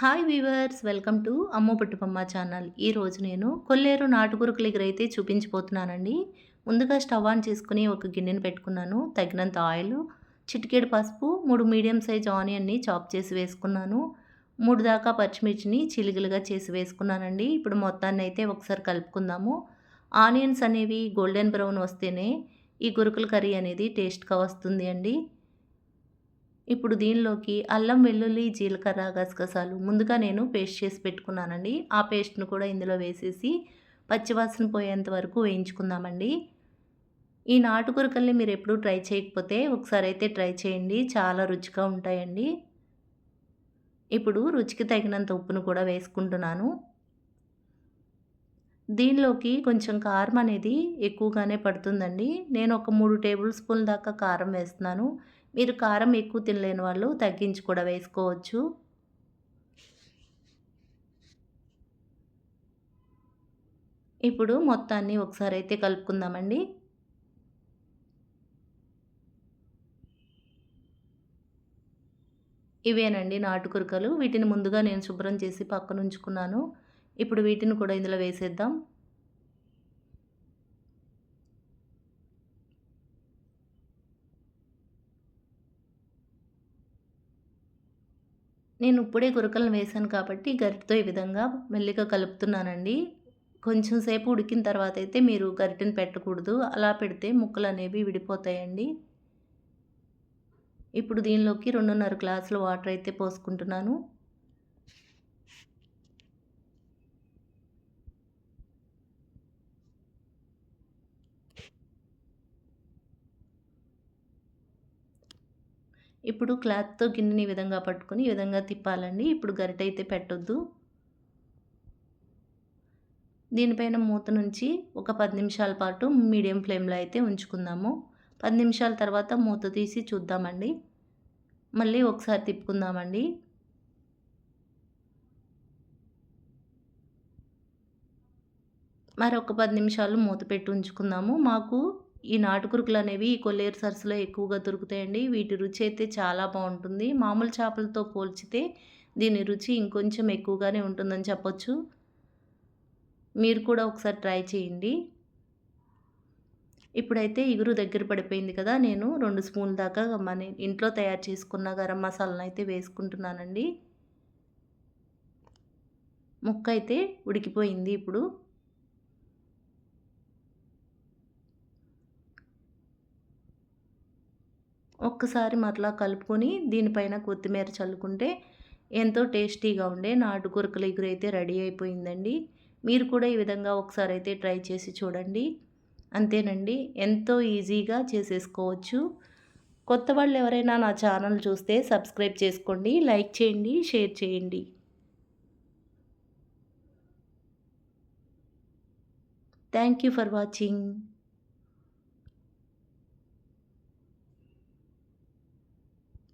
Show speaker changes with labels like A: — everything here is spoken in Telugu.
A: హాయ్ వీవర్స్ వెల్కమ్ టు అమ్మ పుట్టుపమ్మ ఛానల్. ఈరోజు నేను కొల్లేరు నాటుగురుకుల అయితే చూపించిపోతున్నానండి. ముందుగా స్టవ్ ఆన్ చేసుకుని ఒక గిన్నెను పెట్టుకున్నాను. తగినంత ఆయిల్ చిటికెడు పసుపు మూడు మీడియం సైజ్ ఆనియన్ని చాప్ చేసి వేసుకున్నాను. మూడు దాకా పచ్చిమిర్చిని చిలుగులుగా చేసి వేసుకున్నానండి. ఇప్పుడు మొత్తాన్ని అయితే ఒకసారి కలుపుకుందాము. ఆనియన్స్ అనేవి గోల్డెన్ బ్రౌన్ వస్తేనే ఈ గురుకుల కర్రీ అనేది టేస్ట్గా వస్తుంది అండి. ఇప్పుడు దీనిలోకి అల్లం వెల్లుల్లి జీలకర్ర గసగసాలు ముందుగా నేను పేస్ట్ చేసి పెట్టుకున్నానండి. ఆ పేస్ట్ను కూడా ఇందులో వేసేసి పచ్చివాసన పోయేంత వరకు వేయించుకుందామండి. ఈ నాటుకూరకల్ని మీరు ఎప్పుడూ ట్రై చేయకపోతే ఒకసారి అయితే ట్రై చేయండి. చాలా రుచిగా ఉంటాయండి. ఇప్పుడు రుచికి తగినంత ఉప్పును కూడా వేసుకుంటున్నాను. దీనిలోకి కొంచెం కారం అనేది ఎక్కువగానే పడుతుందండి. నేను ఒక మూడు టేబుల్ స్పూన్ దాకా కారం వేస్తున్నాను. మీరు కారం ఎక్కువ తినలేని వాళ్ళు తగ్గించి కూడా వేసుకోవచ్చు. ఇప్పుడు మొత్తాన్ని ఒకసారి అయితే కలుపుకుందామండి. ఇవేనండి నాటుకురకలు. వీటిని ముందుగా నేను శుభ్రం చేసి పక్కన ఉంచుకున్నాను ఇప్పుడు వీటిని కూడా ఇందులో వేసేద్దాం. నేను ఇప్పుడే గురకలను వేశాను కాబట్టి గరిటతో ఈ విధంగా మెల్లిగా కలుపుతున్నానండి. కొంచెం సేపు ఉడికిన తర్వాత అయితే మీరు గరిటెను పెట్టకూడదు. అలా పెడితే ముక్కలు అనేవి విడిపోతాయండి. ఇప్పుడు దీనిలోకి రెండున్నర గ్లాసులు వాటర్ అయితే పోసుకుంటున్నాను. ఇప్పుడు క్లాత్తో గిన్నెని ఈ విధంగా పట్టుకుని ఈ విధంగా తిప్పాలండి. ఇప్పుడు గరిట అయితే పెట్టొద్దు. దీనిపైన మూత నుంచి ఒక పది నిమిషాల పాటు మీడియం ఫ్లేమ్లో అయితే ఉంచుకుందాము. పది నిమిషాల తర్వాత మూత తీసి చూద్దామండి. మళ్ళీ ఒకసారి తిప్పుకుందామండి. మరొక పది నిమిషాలు మూత పెట్టి ఉంచుకుందాము. మాకు ఈ నాటుకురుకులు అనేవి ఈ కొల్లేరు సరస్సులో ఎక్కువగా దొరుకుతాయండి. వీటి రుచి అయితే చాలా బాగుంటుంది. మామూలు చేపలతో పోల్చితే దీని రుచి ఇంకొంచెం ఎక్కువగానే ఉంటుందని చెప్పొచ్చు. మీరు కూడా ఒకసారి ట్రై చేయండి. ఇప్పుడైతే ఇగురు దగ్గర పడిపోయింది కదా నేను రెండు స్పూన్ల దాకా మన ఇంట్లో తయారు చేసుకున్న గరం మసాలాను అయితే వేసుకుంటున్నానండి. ముక్క అయితే ఉడికిపోయింది ఇప్పుడు. ఒక్కసారి మరలా కలుపుకొని దీనిపైన కొత్తిమీర చల్లుకుంటే ఎంతో టేస్టీగా ఉండే నాటు కొరకలు ఎగురు అయితే రెడీ అయిపోయిందండి. మీరు కూడా ఈ విధంగా ఒకసారి అయితే ట్రై చేసి చూడండి. అంతేనండి ఎంతో ఈజీగా చేసేసుకోవచ్చు. కొత్త వాళ్ళు ఎవరైనా నా ఛానల్ చూస్తే సబ్స్క్రైబ్ చేసుకోండి లైక్ చేయండి షేర్ చేయండి. Thank you for watching.